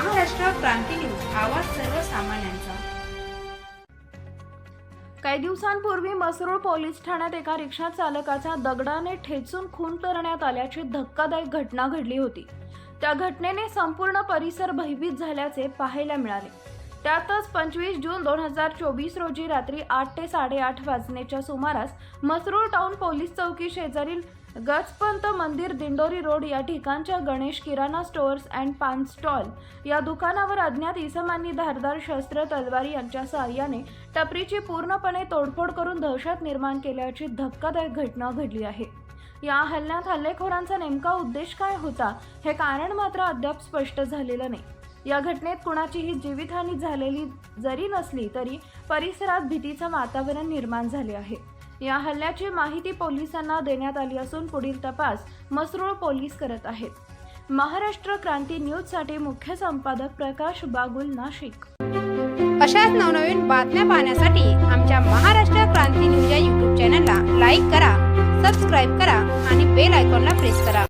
क्रांती news आवाज सर्वसामान्यांचा. काही दिवसांपूर्वी मसरूळ पोलीस ठाण्यात एका रिक्षा चालकाचा दगडाने ठेचून खून करण्यात आल्याची धक्कादायक घटना घडली होती. त्या घटनेने संपूर्ण परिसर भयभीत झाल्याचे पाहायला मिळाले. त्यातच पंचवीस जून दोन हजार चोवीस रोजी रात्री आठ ते साडेआठ वाजण्याच्या सुमारास मसरूळ टाउन पोलीस चौकी शेजारील गजपंत मंदिर दिंडोरी रोड या ठिकाणच्या गणेश किराणा स्टोअर्स अँड पान स्टॉल या दुकानावर अज्ञात इसमांनी धारदार शस्त्र तलवारी यांच्या सहाय्याने टपरीची पूर्णपणे तोडफोड करून दहशत निर्माण केल्याची धक्कादायक घटना घडली आहे. या हल्ल्यात हल्लेखोरांचा नेमका उद्देश काय होता हे कारण मात्र अद्याप स्पष्ट झालेलं नाही. या घटनेत कुणाचीही जीवितहानी झालेली जरी नसली तरी परिसरात भीतीचं वातावरण निर्माण झाले आहे. या हल्ल्याची माहिती पोलिसांना देण्यात आली असून पुढील तपास मसरूळ पोलीस करत आहेत. महाराष्ट्र क्रांती न्यूजसाठी मुख्य संपादक प्रकाश बागुल नाशिक. अशाच नवनवीन बातम्या पाहण्यासाठी आमच्या महाराष्ट्र क्रांती न्यूज या यूट्यूब चॅनलला लाईक करा सबस्क्राईब करा आणि बेल आयकॉनला प्रेस करा.